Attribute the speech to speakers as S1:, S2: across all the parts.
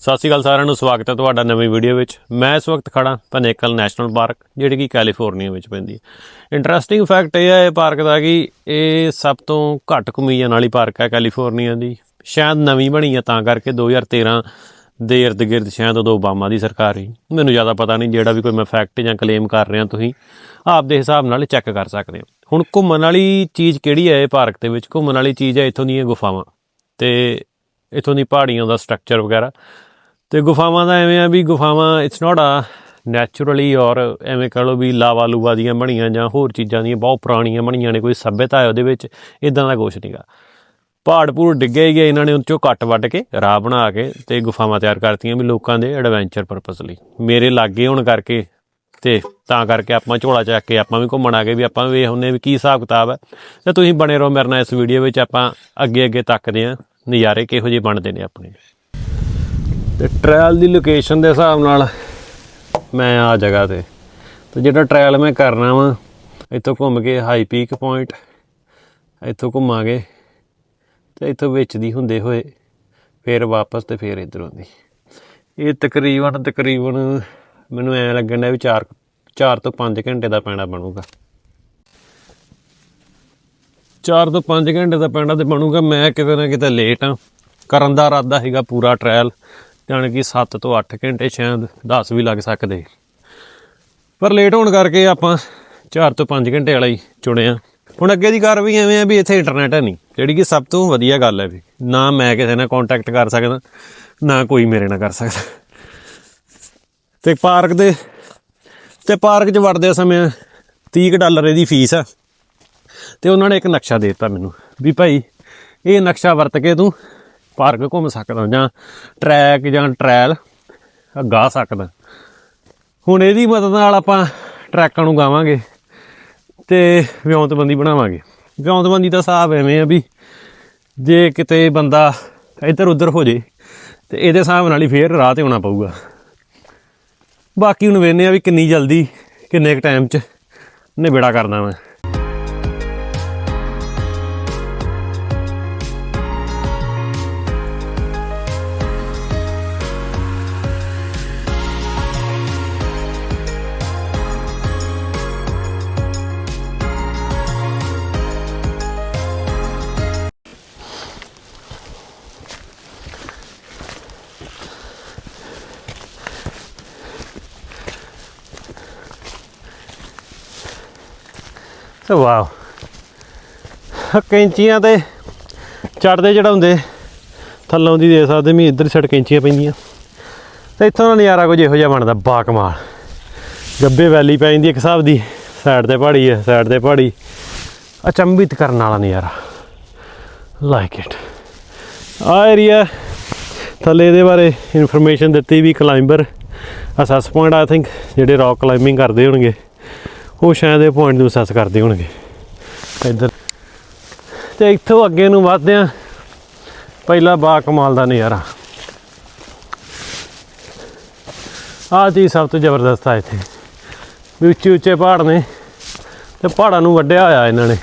S1: ਸਤਿ ਸ਼੍ਰੀ ਅਕਾਲ ਸਾਰਿਆਂ ਨੂੰ, ਸਵਾਗਤ ਹੈ ਤੁਹਾਡਾ ਨਵੀਂ ਵੀਡੀਓ ਵਿੱਚ। ਮੈਂ ਇਸ ਵਕਤ ਖੜਾ ਪਨੇਕਲ ਨੈਸ਼ਨਲ ਪਾਰਕ, ਜਿਹੜੀ ਕਿ ਕੈਲੀਫੋਰਨੀਆ ਵਿੱਚ ਪੈਂਦੀ ਹੈ। ਇੰਟਰਸਟਿੰਗ ਫੈਕਟ ਇਹ ਹੈ ਇਹ ਪਾਰਕ ਦਾ ਕਿ ਇਹ ਸਭ ਤੋਂ ਘੱਟ ਘੁੰਮੀ ਜਾਣ ਵਾਲੀ ਪਾਰਕ ਹੈ ਕੈਲੀਫੋਰਨੀਆ ਦੀ। ਸ਼ਾਇਦ ਨਵੀਂ ਬਣੀ ਹੈ, ਤਾਂ ਕਰਕੇ 2013 ਦੇ ਇਰਦ ਗਿਰਦ ਸ਼ਾਇਦ ਉਦੋਂ ਓਬਾਮਾ ਦੀ ਸਰਕਾਰ ਸੀ। ਮੈਨੂੰ ਜ਼ਿਆਦਾ ਪਤਾ ਨਹੀਂ ਜਿਹੜਾ ਵੀ ਕੋਈ ਮੈਂ ਫੈਕਟ ਜਾਂ ਕਲੇਮ ਕਰ ਰਿਹਾ ਤੁਸੀਂ, ਆਪ ਦੇ ਹਿਸਾਬ ਨਾਲ ਚੈੱਕ ਕਰ ਸਕਦੇ ਹੋ। ਹੁਣ ਘੁੰਮਣ ਵਾਲੀ ਚੀਜ਼ ਕਿਹੜੀ ਹੈ ਇਹ ਪਾਰਕ ਦੇ ਵਿੱਚ? ਘੁੰਮਣ ਵਾਲੀ ਚੀਜ਼ ਹੈ ਇੱਥੋਂ ਦੀਆਂ ਗੁਫਾਵਾਂ ਤੇ ਇੱਥੋਂ ਦੀ ਪਹਾੜੀਆਂ ਦਾ ਸਟਰਕਚਰ ਵਗੈਰਾ। ਤੇ ਗੁਫਾਵਾਂ ਦਾ ਐਵੇਂ ਆ ਵੀ ਗੁਫਾਵਾਂ ਇਟਸ ਨਾਟ ਆ ਨੈਚੁਰਲੀ ਔਰ ਐਵੇਂ ਕਹ ਲਓ ਵੀ ਲਾਵਾ ਲੂਵਾ ਦੀਆਂ ਬਣੀਆਂ ਜਾਂ ਹੋਰ ਚੀਜ਼ਾਂ ਦੀਆਂ ਬਹੁਤ ਪੁਰਾਣੀਆਂ ਬਣੀਆਂ ਨੇ, ਕੋਈ ਸੱਭਿਅਤਾ ਹੈ ਉਹਦੇ ਵਿੱਚ ਇਦਾਂ ਦਾ ਕੁਝ ਨਹੀਂਗਾ ਪਹਾੜ ਪੂੜ ਡਿੱਗੇ ਹੀ ਗਏ ਇਹਨਾਂ ਨੇ ਉਹ ਚੋਂ ਕੱਟ ਵੱਢ ਕੇ ਰਾਹ ਬਣਾ ਕੇ ਤੇ ਗੁਫਾਵਾਂ ਤਿਆਰ ਕਰਤੀਆਂ ਵੀ ਲੋਕਾਂ ਦੇ ਐਡਵੈਂਚਰ ਪਰਪਸ ਲਈ। ਮੇਰੇ ਲਾਗੇ ਹੋਣ ਕਰਕੇ ਤੇ ਤਾਂ ਕਰਕੇ ਆਪਾਂ ਝੋਲਾ ਚੱਕ ਕੇ ਆਪਾਂ ਵੀ ਘੁੰਮਣ ਆ ਗਏ ਵੀ ਆਪਾਂ ਵੀ ਵੇਖ ਹੁੰਨੇ ਵੀ ਕੀ ਹਿਸਾਬ ਕਿਤਾਬ ਹੈ। ਤੇ ਤੁਸੀਂ ਬਣੇ ਰਹੋ ਮੇਰੇ ਨਾਲ ਇਸ ਵੀਡੀਓ ਵਿੱਚ, ਆਪਾਂ ਅੱਗੇ ਅੱਗੇ ਤੱਕਦੇ ਆਂ ਨਜ਼ਾਰੇ ਕਿਹੋ ਜਿਹੇ ਬਣਦੇ ਨੇ ਆਪਣੇ। ਤੇ ਟ੍ਰਾਇਲ ਦੀ ਲੋਕੇਸ਼ਨ ਦੇ ਹਿਸਾਬ ਨਾਲ ਮੈਂ ਆ ਜਗ੍ਹਾ ਤੇ। ਤੇ ਜਿਹੜਾ ਟ੍ਰਾਇਲ ਮੈਂ ਕਰਨਾ ਵਾ, ਇੱਥੋਂ ਘੁੰਮ ਕੇ ਹਾਈ ਪੀਕ ਪੁਆਇੰਟ ਇੱਥੋਂ ਘੁੰਮਾਂਗੇ ਤੇ ਇੱਥੋਂ ਵਿੱਚ ਦੀ ਹੁੰਦੇ ਹੋਏ ਫਿਰ ਵਾਪਸ ਤੇ ਫਿਰ ਇੱਧਰੋਂ ਦੀ। ਇਹ ਤਕਰੀਬਨ ਤਕਰੀਬਨ ਮੈਨੂੰ ਐ ਲੱਗਣ ਡਿਆ ਵੀ 4 4 ਤੋਂ 5 ਘੰਟੇ ਦਾ ਪੈਣਾ ਬਣੂਗਾ। 4 ਤੋਂ 5 ਘੰਟੇ ਦਾ ਪੈਣਾ ਤੇ ਬਣੂਗਾ, ਮੈਂ ਕਿਤੇ ਨਾ ਕਿਤੇ ਲੇਟ ਆ। ਕਰਨ ਦਾ ਇਰਾਦਾ ਹੈਗਾ ਪੂਰਾ ਟ੍ਰਾਇਲ ਜਾਣੀ ਕਿ 7 ਤੋਂ 8 ਘੰਟੇ ਸ਼ਾਇਦ 10 ਵੀ ਲੱਗ ਸਕਦੇ। ਪਰ ਲੇਟ ਹੋਣ ਕਰਕੇ ਆਪਾਂ 4 ਤੋਂ 5 ਘੰਟੇ ਵਾਲਾ ਹੀ ਚੁਣਿਆ ਹੁਣ ਅੱਗੇ ਦੀ ਕਾਰ ਵੀ ਐਵੇਂ ਆ ਵੀ ਇੱਥੇ ਇੰਟਰਨੈਟ ਹੈ ਨਹੀਂ, ਜਿਹੜੀ ਕਿ ਸਭ ਤੋਂ ਵਧੀਆ ਗੱਲ ਹੈ ਵੀ ਨਾ ਮੈਂ ਕਿਸੇ ਨਾਲ ਕੰਟੈਕਟ ਕਰ ਸਕਦਾ, ਨਾ ਕੋਈ ਮੇਰੇ ਨਾਲ ਕਰ ਸਕਦਾ। ਤੇ ਪਾਰਕ ਦੇ, ਤੇ ਪਾਰਕ 'ਚ ਵੜਦੇ ਸਮੇਂ 30 ਕੁ ਡਾਲਰ ਇਹਦੀ ਫੀਸ ਆ। ਤੇ ਉਹਨਾਂ ਨੇ ਇੱਕ ਨਕਸ਼ਾ ਦੇ ਦਿੱਤਾ ਮੈਨੂੰ ਵੀ ਭਾਈ, ਇਹ ਨਕਸ਼ਾ ਵਰਤ ਕੇ ਤੂੰ ਪਾਰਕ ਘੁੰਮ ਸਕਦਾ ਜਾਂ ਟਰੈਕ ਜਾਂ ਟ੍ਰੈਲ ਗਾ ਸਕਦਾ। ਹੁਣ ਇਹਦੀ ਮਦਦ ਨਾਲ ਆਪਾਂ ਟਰੈਕਾਂ ਨੂੰ ਗਾਵਾਂਗੇ ਤੇ ਵਿਉਂਤਬੰਦੀ ਬਣਾਵਾਂਗੇ। ਵਿਉਂਤਬੰਦੀ ਦਾ ਹਿਸਾਬ ਐਵੇਂ ਆ ਵੀ ਜੇ ਕਿਤੇ ਬੰਦਾ ਇੱਧਰ ਉੱਧਰ ਹੋ ਜੇ ਤੇ ਇਹਦੇ ਹਿਸਾਬ ਨਾਲ ਹੀ ਫੇਰ ਰਾਹ ਤੇ ਆਉਣਾ ਪਊਗਾ। ਬਾਕੀ ਹੁਣ ਵੇਖਨੇ ਆ ਵੀ ਕਿੰਨੀ ਜਲਦੀ ਕਿੰਨੇ ਕੁ ਟਾਈਮ 'ਚ ਨਿਬੇੜਾ ਕਰਨਾ ਮੈਂ। ਵਾਓ। ਕੈਂਚੀਆਂ ਤੇ ਚੜਦੇ ਚੜਾਉਂਦੇ ਥੱਲੋਂ ਦੀ ਦੇ ਸਕਦੇ ਵੀ ਇੱਧਰ ਛੜ ਕੈਂਚੀਆਂ ਪੈਂਦੀਆਂ। ਤੇ ਇੱਥੋਂ ਦਾ ਨਜ਼ਾਰਾ ਕੁਝ ਇਹੋ ਜਿਹਾ ਬਣਦਾ ਬਾ ਕਮਾਲ ਗੱਬੇ ਵੈਲੀ ਪੈ ਜਾਂਦੀ ਇੱਕ ਹਿਸਾਬ ਦੀ ਸਾਈਡ ਤੇ ਪਹਾੜੀ ਹੈ ਸਾਈਡ ਤੇ ਪਹਾੜੀ। ਅਚੰਭਿਤ ਕਰਨ ਵਾਲਾ ਨਜ਼ਾਰਾ। ਲਾਈਕ ਇਟ ਆ ਏਰੀਆ ਥੱਲੇ ਇਹਦੇ ਬਾਰੇ ਇਨਫੋਰਮੇਸ਼ਨ ਦਿੱਤੀ ਵੀ climber access point I think ਜਿਹੜੇ ਰੌਕ ਕਲਾਈਂਬਿੰਗ ਕਰਦੇ ਹੋਣਗੇ। ਉਹ ਸ਼ਾਇਦ ਇਹ ਪੁਆਇੰਟ ਨੂੰ ਸੈਸ ਕਰਦੇ ਹੋਣਗੇ। ਇੱਧਰ। ਤੇ ਇੱਥੋਂ ਅੱਗੇ ਨੂੰ ਵੱਧਦੇ ਆ ਪਹਿਲਾ ਬਾ ਕਮਾਲ ਦਾ ਨਜ਼ਾਰਾ। ਆਹ ਚੀਜ਼ ਸਭ ਤੋਂ ਜ਼ਬਰਦਸਤ ਆ ਇੱਥੇ। ਵੀ ਉੱਚੇ ਉੱਚੇ ਪਹਾੜ ਨੇ ਤੇ ਪਹਾੜਾਂ ਨੂੰ ਵੱਢਿਆ ਹੋਇਆ ਇਹਨਾਂ ਨੇ।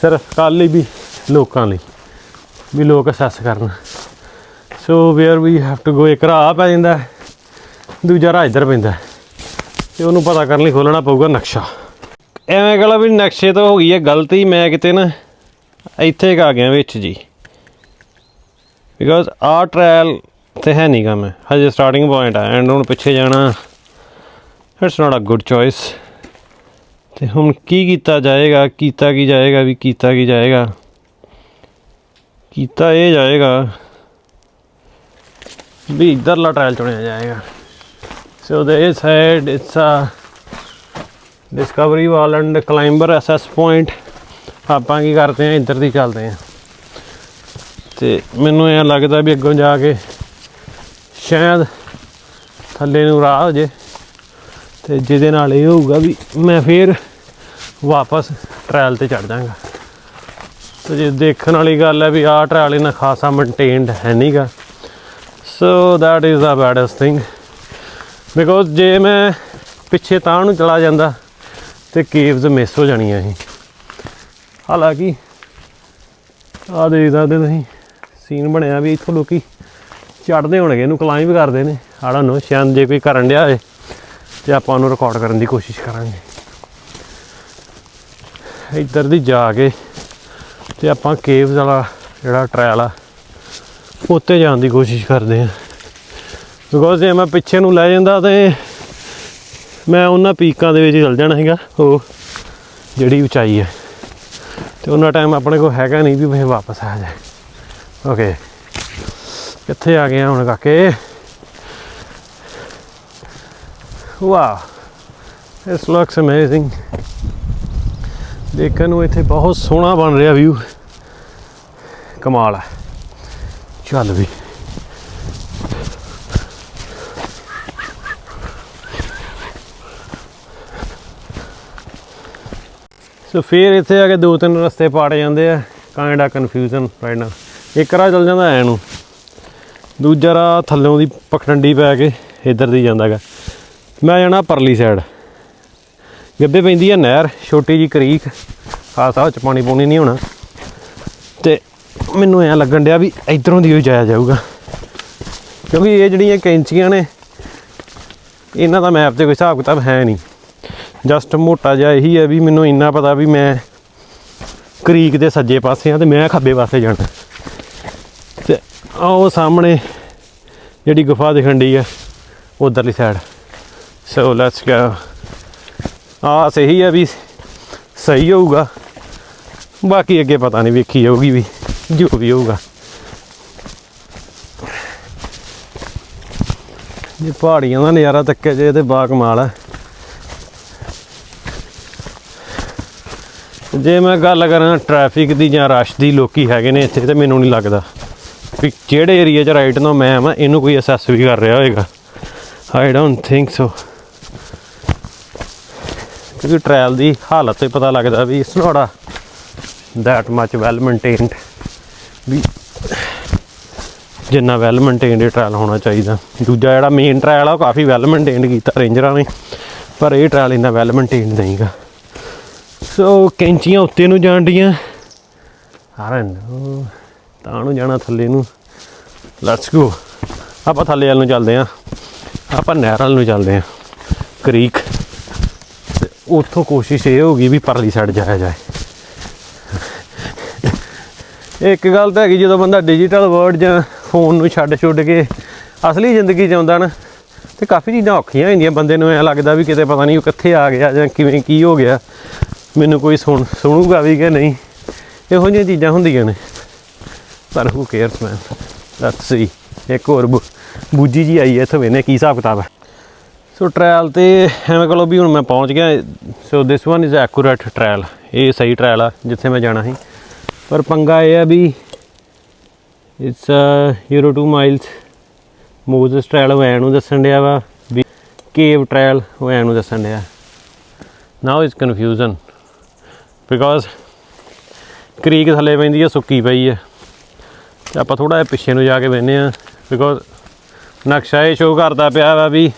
S1: ਸਿਰਫ ਕੱਲ ਲਈ ਵੀ, ਲੋਕਾਂ ਲਈ ਵੀ ਲੋਕ ਅਸੈਸ ਕਰਨ। So where we have to go ਇੱਕ ਰਾਹ ਪੈ ਜਾਂਦਾ ਦੂਜਾ ਰਾਹ ਇੱਧਰ ਪੈਂਦਾ ਤੇ ਉਹਨੂੰ ਪਤਾ ਕਰਨ ਲਈ ਖੋਲਣਾ ਪਊਗਾ ਨਕਸ਼ਾ। ਐਵੇਂ ਕਹਲਾ ਵੀ ਨਕਸ਼ੇ ਤੋਂ ਹੋ ਗਈ ਹੈ ਗਲਤੀ ਮੈਂ ਕਿਤੇ ਨਾ ਇੱਥੇ ਕ ਆ ਗਿਆ ਵਿੱਚ ਜੀ। ਬਿਕਾਜ਼ ਆ ਟ੍ਰਾਇਲ ਤੇ ਹੈ ਨਹੀਂ ਗਾ ਮੈਂ ਹਜੇ ਸਟਾਰਟਿੰਗ ਪੁਆਇੰਟ ਆ ਐਂਡ ਹੁਣ ਪਿੱਛੇ ਜਾਣਾ it's not a good choice ਤੇ ਹੁਣ ਕੀ ਕੀਤਾ ਜਾਏਗਾ, ਕੀਤਾ ਕੀ ਜਾਏਗਾ, ਵੀ ਕੀਤਾ ਕੀ ਜਾਏਗਾ? ਕੀਤਾ ਇਹ ਜਾਏਗਾ ਵੀ ਇੱਧਰਲਾ ਟ੍ਰਾਇਲ ਚੁਣਿਆ ਜਾਏਗਾ। So they said it's a discovery wall and climber access point. ਆਪਾਂ ਕੀ ਕਰਦੇ ਆ ਇੱਧਰ ਦੀ ਚੱਲਦੇ ਆ ਤੇ ਮੈਨੂੰ ਇਹ ਲੱਗਦਾ ਵੀ ਅੱਗੋਂ ਜਾ ਕੇ ਸ਼ਾਇਦ ਥੱਲੇ ਨੂੰ ਰਾਹ ਹੋ ਜੇ। ਤੇ ਜਿਹਦੇ ਨਾਲ ਇਹ ਹੋਊਗਾ ਵੀ ਮੈਂ ਫੇਰ ਵਾਪਸ ਟ੍ਰਾਇਲ ਤੇ ਚੜ ਜਾਵਾਂਗਾ। ਤੇ ਜੇ ਦੇਖਣ ਵਾਲੀ ਗੱਲ ਹੈ ਵੀ ਆਹ ਟ੍ਰਾਇਲ ਇਹਨਾਂ ਖਾਸਾ ਮੇਨਟੇਨਡ ਹੈ ਨਹੀਂਗਾ so that is the baddest thing because ਜੇ ਮੈਂ ਪਿੱਛੇ ਤਾਂ ਨੂੰ ਚਲਾ ਜਾਂਦਾ, ਤੇ ਕੇਵਸ ਮਿਸ ਹੋ ਜਾਣੀਆਂ ਸੀ। ਹਾਲਾਂਕਿ ਆ ਦੇਖ ਸਕਦੇ ਤੁਸੀਂ ਸੀਨ ਬਣਿਆ ਵੀ ਇੱਥੋਂ ਲੋਕੀ ਚੜਦੇ ਹੋਣਗੇ, ਇਹਨੂੰ ਕਲਾਈਂਬ ਕਰਦੇ ਨੇ। ਆੜਾ ਨੋ ਸ਼ਾਇਦ ਜੇ ਕੋਈ ਕਰਨ ਡਿਆ ਹੋਏ ਤੇ ਆਪਾਂ ਉਹਨੂੰ ਰਿਕਾਰਡ ਕਰਨ ਦੀ ਕੋਸ਼ਿਸ਼ ਕਰਾਂਗੇ। ਇੱਧਰ ਦੀ ਜਾ ਕੇ, ਤੇ ਆਪਾਂ ਕੇਵਸ ਵਾਲਾ ਜਿਹੜਾ ਟ੍ਰਾਇਲ ਆ, ਉੱਤੇ ਜਾਣ ਦੀ ਕੋਸ਼ਿਸ਼ ਕਰਦੇ ਆ ਬਿਕੋਜ਼ ਜੇ ਮੈਂ ਪਿੱਛੇ ਨੂੰ ਲੈ ਜਾਂਦਾ ਤੇ ਮੈਂ ਉਹਨਾਂ ਪੀਕਾਂ ਦੇ ਵਿੱਚ ਚਲ ਜਾਣਾ ਹੈਗਾ ਉਹ ਜਿਹੜੀ ਉਚਾਈ ਹੈ। ਤੇ ਉਹਨਾਂ ਟਾਈਮ ਆਪਣੇ ਕੋਲ ਹੈਗਾ ਨਹੀਂ ਵੀ ਫੇਰ ਵਾਪਸ ਆ ਜਾਏ। ਓਕੇ ਕਿੱਥੇ ਆ ਗਏ ਹੁਣ ਕਾਕੇ? ਵਾਹ ਇਸ ਲੁਕਸ ਅਮੇਜ਼ਿੰਗ ਦੇਖਣ ਨੂੰ ਇੱਥੇ ਬਹੁਤ ਸੋਹਣਾ ਬਣ ਰਿਹਾ ਵਿਊ ਕਮਾਲ ਹੈ। ਚੱਲ ਵੀ। ਸੋ ਫਿਰ ਇੱਥੇ ਆ ਕੇ ਦੋ ਤਿੰਨ ਰਸਤੇ ਪਾੜੇ ਜਾਂਦੇ ਆ। ਕਾਈਂਡ ਆ ਕਨਫਿਊਜ਼ਨ ਰਾਈਟ ਨਾ ਇੱਕ ਰਾਹ ਚੱਲ ਜਾਂਦਾ ਐ ਨੂੰ। ਦੂਜਾ ਰਾਹ ਥੱਲੋਂ ਦੀ ਪਖੰਡੀ ਪੈ ਕੇ ਇੱਧਰ ਦੀ ਜਾਂਦਾਗਾ ਮੈਂ ਜਾਣਾ ਪਰਲੀ ਸਾਈਡ ਗੱਬੇ ਪੈਂਦੀ ਆ ਨਹਿਰ, ਛੋਟੀ ਜੀ ਕਰੀਕ। ਖਾਸਾ ਉਹ ਚ ਪਾਣੀ ਪੂਣੀ ਨਹੀਂ ਹੋਣਾ। ਤੇ ਮੈਨੂੰ ਐਂ ਲੱਗਣ ਡਿਆ ਵੀ ਇਧਰੋਂ ਦੀ ਹੀ ਜਾਇਆ ਜਾਊਗਾ। ਕਿਉਂਕਿ ਇਹ ਜਿਹੜੀਆਂ ਕੈਂਚੀਆਂ ਨੇ, ਇਹਨਾਂ ਦਾ ਮੈਪ ਤੇ ਕੋਈ ਹਿਸਾਬ ਕਿਤਾਬ ਹੈ ਨਹੀਂ। ਜਸਟ ਮੋਟਾ ਜਿਹਾ ਇਹੀ ਹੈ ਵੀ ਮੈਨੂੰ ਇੰਨਾ ਪਤਾ ਵੀ ਮੈਂ ਕਰੀਕ ਦੇ ਸੱਜੇ ਪਾਸੇ ਆ ਤੇ ਮੈਂ ਖੱਬੇ ਪਾਸੇ ਜਾਣਾ। ਤੇ ਆਹ ਉਹ ਸਾਹਮਣੇ ਜਿਹੜੀ ਗੁਫਾ ਦਿਖਣ ਡਈ ਆ, ਉਧਰਲੀ ਸਾਈਡ ਸੋ ਲੈਟਸ ਗੋ ਆ ਸਹੀ ਹੈ ਵੀ ਸਹੀ ਹੋਊਗਾ। ਬਾਕੀ ਅੱਗੇ ਪਤਾ ਨਹੀਂ ਵੇਖੀ ਜਾਊਗੀ ਵੀ ਜੋ ਵੀ ਹੋਊਗਾ। ਇਹ ਪਹਾੜੀਆਂ ਦਾ ਨਜ਼ਾਰਾ ਤੱਕਿਆ ਜੇ ਤੇ ਬਾਗ ਮਾਲ ਹੈ ਜੇ ਮੈਂ ਗੱਲ ਕਰਾਂ ਟ੍ਰੈਫਿਕ ਦੀ ਜਾਂ ਰਸ਼ ਦੀ, ਲੋਕੀ ਹੈਗੇ ਨੇ ਇੱਥੇ, ਤੇ ਮੈਨੂੰ ਨਹੀਂ ਲੱਗਦਾ ਵੀ ਜਿਹੜੇ ਏਰੀਆ 'ਚ ਰਾਈਟ ਨੂੰ ਮੈਂ ਆ ਇਹਨੂੰ ਕੋਈ ਅਸੈਸ ਵੀ ਕਰ ਰਿਹਾ ਹੋਏਗਾ। ਆਈ ਡੋਨਟ ਥਿੰਕ ਸੋ ਕਿਉਂਕਿ ਟ੍ਰਾਇਲ ਦੀ ਹਾਲਤ ਤੇ ਪਤਾ ਲੱਗਦਾ ਵੀ ਇਸ ਨੋੜਾ that much well maintained ਵੀ ਜਿੰਨਾ ਵੈਲ ਮੇਨਟੇਨਡ ਇਹ ਹੋਣਾ ਚਾਹੀਦਾ। ਦੂਜਾ ਜਿਹੜਾ ਮੇਨ ਟ੍ਰਾਇਲ ਆ, ਉਹ ਕਾਫੀ ਵੈਲ ਮੇਨਟੇਨਡ ਕੀਤਾ ਰੇਂਜਰਾਂ ਨੇ, ਪਰ ਇਹ ਟ੍ਰਾਇਲ ਇੰਨਾ ਵੈਲ ਮੇਨਟੇਨਡ ਨਹੀਂਗਾ। ਸੋ ਕੈਂਚੀਆਂ ਉੱਤੇ ਨੂੰ ਜਾਣ ਡੀਆਂ। ਆਰ ਤਾਂ ਨੂੰ ਜਾਣਾ ਥੱਲੇ ਨੂੰ। ਲੈਟਸ ਗੋ ਆਪਾਂ ਥੱਲੇ ਵੱਲ ਨੂੰ ਚੱਲਦੇ ਆਂ। ਆਪਾਂ ਨਹਿਰ ਵੱਲ ਨੂੰ ਚੱਲਦੇ ਆਂ। ਕਰੀਕ। ਤੇ ਉੱਥੋਂ ਕੋਸ਼ਿਸ਼ ਇਹ ਹੋਗੀ ਵੀ ਪਰਲੀ ਸਾਈਡ ਜਾਇਆ ਜਾਏ। ਇੱਕ ਗੱਲ ਤਾਂ ਹੈਗੀ, ਜਦੋਂ ਬੰਦਾ ਡਿਜੀਟਲ ਵਰਲਡ ਜਾਂ ਫੋਨ ਨੂੰ ਛੱਡ ਛੁੱਡ ਕੇ ਅਸਲੀ ਜ਼ਿੰਦਗੀ 'ਚ ਆਉਂਦਾ ਨਾ, ਤੇ ਕਾਫੀ ਚੀਜ਼ਾਂ ਔਖੀਆਂ ਹੁੰਦੀਆਂ ਬੰਦੇ ਨੂੰ। ਐ ਲੱਗਦਾ ਵੀ ਕਿਤੇ ਪਤਾ ਨਹੀਂ ਉਹ ਕਿੱਥੇ ਆ ਗਿਆ ਜਾਂ ਕਿਵੇਂ ਕੀ ਹੋ ਗਿਆ। ਮੈਨੂੰ ਕੋਈ ਸੁਣ ਸੁਣੂਗਾ ਵੀ ਕਿ ਨਹੀਂ। ਇਹੋ ਜਿਹੀਆਂ ਚੀਜ਼ਾਂ ਹੁੰਦੀਆਂ ਨੇ। ਪਰ ਹੂ ਕੇਅਰਸ ਮੈਨ ਲੈਟਸ ਸੀ ਇੱਕ ਹੋਰ ਬੂ- ਬੂਜੀ ਜੀ ਆਈ ਹੈ ਇੱਥੇ ਵੇਨੇ ਕੀ ਹਿਸਾਬ ਕਿਤਾਬ ਹੈ। ਸੋ ਟ੍ਰਾਇਲ ਤੇ ਐਵੇਂ ਕਹੋ ਵੀ ਹੁਣ ਮੈਂ ਪਹੁੰਚ ਗਿਆ। So this one is accurate trial ਇਹ ਸਹੀ ਟ੍ਰਾਇਲ ਆ, ਜਿੱਥੇ ਮੈਂ ਜਾਣਾ ਸੀ। ਪਰ ਪੰਗਾ ਇਹ ਆ ਵੀ it's your 2 miles Moses trial ਉਹ ਐਂ ਨੂੰ ਦੱਸਣ ਡਿਆ ਵਾ ਵੀ ਕੇਵ ਟ੍ਰਾਇਲ ਉਹ ਐਂ ਨੂੰ ਦੱਸਣ ਡਿਆ। Now is confusion because creek ਥੱਲੇ ਪੈਂਦੀ ਆ ਸੁੱਕੀ ਪਈ ਹੈ। ਤੇ ਆਪਾਂ ਥੋੜਾ ਜਿਹਾ ਪਿੱਛੇ ਨੂੰ ਜਾ ਕੇ ਬੈਨੇ ਆ ਬਿਕਾਜ਼ ਨਕਸ਼ਾ ਇਹ ਸ਼ੋਅ ਕਰਦਾ ਪਿਆ ਵਾ ਵੀ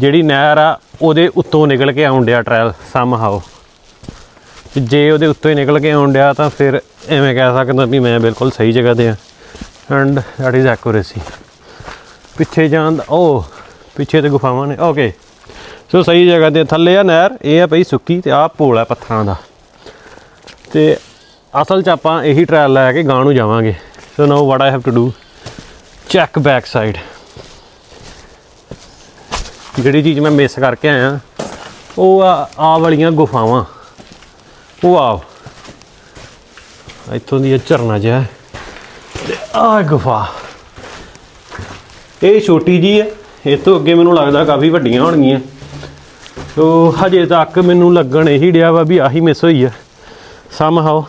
S1: ਜਿਹੜੀ ਨਹਿਰ ਆ, ਉਹਦੇ ਉੱਤੋਂ ਨਿਕਲ ਕੇ ਆਉਣ ਡਿਆ ਟ੍ਰਾਇਲ ਸਮ ਹਾਓ ਜੇ ਉਹਦੇ ਉੱਤੋਂ ਹੀ ਨਿਕਲ ਕੇ ਆਉਣ ਡਿਆ ਤਾਂ ਫਿਰ ਐਵੇਂ ਕਹਿ ਸਕਦਾ ਵੀ ਮੈਂ ਬਿਲਕੁਲ ਸਹੀ ਜਗ੍ਹਾ ਤੇ ਆ ਐਂਡ ਦੈਟ ਇਜ਼ ਐਕੂਰੇਸੀ ਪਿੱਛੇ ਜਾਣ ਦਾ ਉਹ ਪਿੱਛੇ ਤੇ ਗੁਫਾਵਾਂ ਨੇ। ਓਕੇ ਸੋ ਸਹੀ ਜਗ੍ਹਾ ਤੇ ਥੱਲੇ ਆ ਨਹਿਰ, ਇਹ ਆ ਪਈ ਸੁੱਕੀ ਤੇ ਆਹ ਪੋਲ ਆ ਪੱਥਰਾਂ ਦਾ। ਤੇ ਅਸਲ 'ਚ ਆਪਾਂ ਇਹੀ ਟ੍ਰਾਇਲ ਲੈ ਕੇ ਗਾਂ ਨੂੰ ਜਾਵਾਂਗੇ। So now what I have to do check back side ਜਿਹੜੀ ਚੀਜ਼ ਮੈਂ ਮਿਸ ਕਰਕੇ ਆਇਆ, ਉਹ ਆ ਆ ਵਾਲੀਆਂ ਗੁਫਾਵਾਂ। ਉਹ ਆਓ। ਇੱਥੋਂ ਦੀ ਝਰਨਾ ਜਿਹਾ। ਹੈ। ਤੇ ਆ ਗੁਫਾ। ਇਹ ਛੋਟੀ ਜੀ ਹੈ। ਇਹ ਤੋਂ ਅੱਗੇ ਮੈਨੂੰ ਲੱਗਦਾ ਕਾਫੀ ਵੱਡੀਆਂ ਹੋਣਗੀਆਂ। ਸੋ ਹਜੇ ਤੱਕ ਮੈਨੂੰ ਲੱਗਣ ਇਹੀ ਡਿਆ ਵਾ ਵੀ ਆਹੀ ਮਿਸ ਹੋਈ ਆ। ਸਮ ਹਾਓ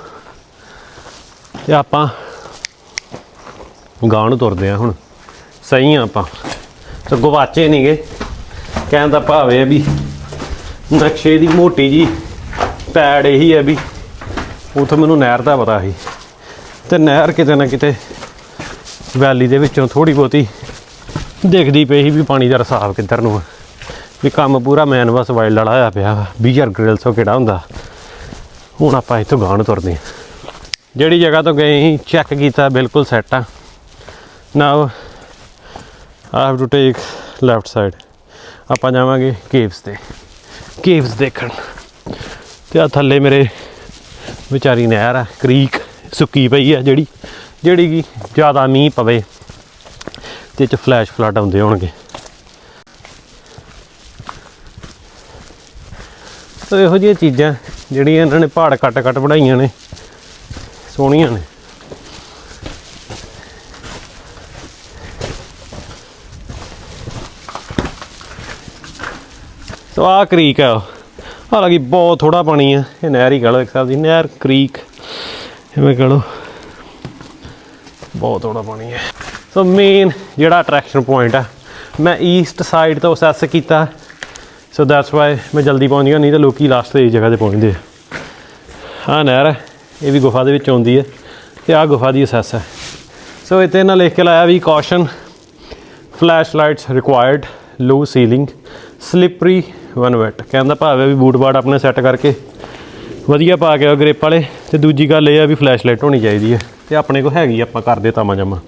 S1: ਤੇ ਆਪਾਂ ਗਾਂ ਨੂੰ ਤੁਰਦੇ ਆ ਹੁਣ। ਸਹੀ ਆ ਆਪਾਂ। ਤੇ ਗਵਾਚੇ ਨਹੀਂਗੇ ਕਹਿਣ ਦਾ ਭਾਵ ਇਹ ਵੀ ਨਕਸ਼ੇ ਦੀ ਮੋਟੀ ਜੀ ਪੈੜ ਇਹੀ ਹੈ ਵੀ ਉਥੋਂ ਮੈਨੂੰ ਨਹਿਰ ਦਾ ਪਤਾ ਸੀ। ਤੇ ਨਹਿਰ ਕਿਤੇ ਨਾ ਕਿਤੇ ਵੈਲੀ ਦੇ ਵਿੱਚੋਂ ਥੋੜੀ ਬਹੁਤੀ ਦੇਖਦੀ ਪਈ ਸੀ ਵੀ ਪਾਣੀ ਦਾ ਰਸਾਵ ਕਿੱਧਰ ਨੂੰ ਵੀ ਕੰਮ ਪੂਰਾ ਮੈਨ ਵਸ ਵਾਈਲਡ ਵਾਲਾ ਹੋਇਆ ਪਿਆ ਵਾ। ਬੀਅਰ ਗ੍ਰਿਲ ਸੋ ਕਿਹੜਾ ਹੁੰਦਾ। ਹੁਣ ਆਪਾਂ ਇੱਥੋਂ ਗਾਂ ਨੂੰ ਤੁਰਦੇ ਹਾਂ। ਜਿਹੜੀ ਜਗ੍ਹਾ ਤੋਂ ਗਏ ਚੈੱਕ ਕੀਤਾ, ਬਿਲਕੁਲ ਸੈੱਟ ਆ। Now I have to take left side ਆਪਾਂ ਜਾਵਾਂਗੇ ਕੇਵਸ ਤੇ। ਕੇਵਸ ਦੇਖਣ। ਤੇ ਆ ਥੱਲੇ ਮੇਰੇ ਵਿਚਾਰੀ ਨਹਿਰ ਆ ਕ੍ਰੀਕ ਸੁੱਕੀ ਪਈ ਆ ਜਿਹੜੀ ਜਿਹੜੀ ਕਿ ਜ਼ਿਆਦਾ ਮੀਂਹ ਪਵੇ ਤੇ ਚ ਫਲੈਸ਼ ਫਲੱਡ ਆਉਂਦੇ ਹੋਣਗੇ। ਸੋ ਇਹੋ ਜਿਹੀਆਂ ਚੀਜ਼ਾਂ ਜਿਹੜੀਆਂ ਇਹਨਾਂ ਨੇ ਪਹਾੜ ਕੱਟ ਕੱਟ ਬਣਾਈਆਂ ਨੇ, ਸੋਹਣੀਆਂ ਨੇ। ਸੋ ਆਹ ਕ੍ਰੀਕ ਆ ਹਾਲਾਂਕਿ ਬਹੁਤ ਥੋੜਾ ਪਾਣੀ ਆ, ਇਹ ਨਹਿਰ ਹੀ ਕਹ ਲਓ ਇੱਕ ਹਿਸਾਬ ਦੀ। ਨਹਿਰ, ਕ੍ਰੀਕ ਐਵੇਂ ਕਹ ਲਓ। ਬਹੁਤ ਥੋੜਾ ਪਾਣੀ ਹੈ ਸੋ ਮੇਨ ਜਿਹੜਾ ਅਟਰੈਕਸ਼ਨ ਪੁਆਇੰਟ ਆ, ਮੈਂ ਈਸਟ ਸਾਈਡ ਤੋਂ ਅਸੈਸ ਕੀਤਾ। ਸੋ ਦੈਟਸ ਵਾਈ ਮੈਂ ਜਲਦੀ ਪਹੁੰਚ ਗਿਆ, ਨਹੀਂ ਤਾਂ ਲੋਕੀ ਲਾਸਟ ਤੇ ਇਸ ਜਗ੍ਹਾ ਤੇ ਪਹੁੰਚਦੇ ਆ। ਆਹ ਨਹਿਰ ਹੈ, ਇਹ ਵੀ ਗੁਫਾ ਦੇ ਵਿੱਚ ਆਉਂਦੀ ਹੈ ਤੇ ਆਹ ਗੁਫਾ ਦੀ ਅਸੈਸ ਹੈ। ਸੋ ਇੱਥੇ ਇਹਨਾਂ ਲਿਖ ਕੇ ਲਾਇਆ ਵੀ caution flash lights required low ceiling slippery when wet ਕਹਿੰਦਾ ਭਾਵੇਂ ਵੀ ਬੂਟ ਬਾਟ ਆਪਣੇ ਸੈੱਟ ਕਰਕੇ ਵਧੀਆ ਪਾ ਕੇ ਆਓ ਗ੍ਰਿਪ ਵਾਲੇ, ਤੇ ਦੂਜੀ ਗੱਲ ਇਹ ਆ ਵੀ ਫਲੈਸ਼ ਲਾਈਟ ਹੋਣੀ ਚਾਹੀਦੀ ਹੈ, ਤੇ ਆਪਣੇ ਕੋਲ ਹੈਗੀ ਆਪਾਂ ਕਰਦੇ ਤਾਮਾ ਜਮਾ